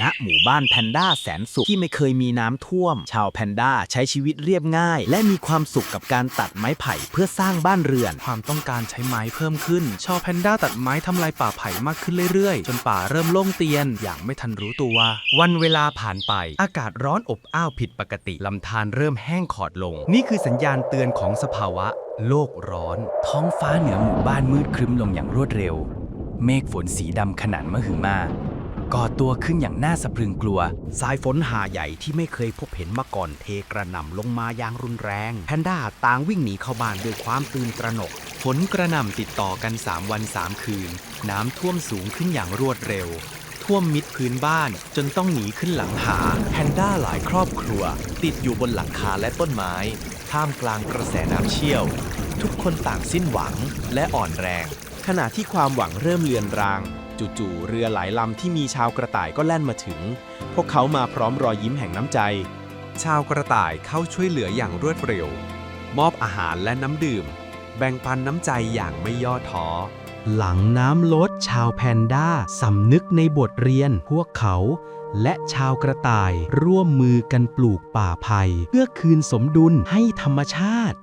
ณหมู่บ้านแพนด้าแสนสุขที่ไม่เคยมีน้ำท่วม ชาวแพนด้าใช้ชีวิตเรียบง่าย และมีความสุขกับการตัดไม้ไผ่เพื่อสร้างบ้านเรือน ความต้องการใช้ไม้เพิ่มขึ้น ชาวแพนด้าตัดไม้ทำลายป่าไผ่มากขึ้นเรื่อยๆ จนป่าเริ่มโล่งเตียนอย่างไม่ทันรู้ตัว วันเวลาผ่านไป อากาศร้อนอบอ้าวผิดปกติลำธารเริ่มแห้งขอดลง นี่คือสัญญาณเตือนของสภาวะ โลกร้อน ท้องฟ้าเหนือหมู่บ้านมืดครึ้มลงอย่างรวดเร็ว เมฆฝนสีดำขนาดมหึมา ก่อตัวขึ้นอย่างน่าสะพรึงกลัว สายฝนหาใหญ่ที่ไม่เคยพบเห็นมาก่อนเทกระหน่ำลงมาอย่างรุนแรง แพนด้าต่างวิ่งหนีเข้าบ้านด้วยความตื่นตระหนก ฝนกระหน่ำติดต่อกัน 3 วัน 3 คืน น้ำท่วมสูงขึ้นอย่างรวดเร็ว ท่วมมิดพื้นบ้านจนต้องหนีขึ้นหลังหา แพนด้าหลายครอบครัว ติดอยู่บนหลังคาและต้นไม้ ท่ามกลางกระแสน้ำเชี่ยว ทุกคนต่างสิ้นหวังและอ่อนแรง ขณะที่ความหวังเริ่มเลือนราง จู่ๆ เรือหลายลำที่มีชาวกระต่ายก็แล่นมาถึง พวกเขามาพร้อมรอยยิ้มแห่งน้ำใจ ชาวกระต่ายเข้าช่วยเหลืออย่างรวดเร็ว มอบอาหารและน้ำดื่ม แบ่งปันน้ำใจอย่างไม่ย่อท้อ หลังน้ำลดชาวแพนด้าสำนึกในบทเรียนพวกเขา และชาวกระต่ายร่วมมือกันปลูกป่าไผ่เพื่อคืนสมดุลให้ธรรมชาติ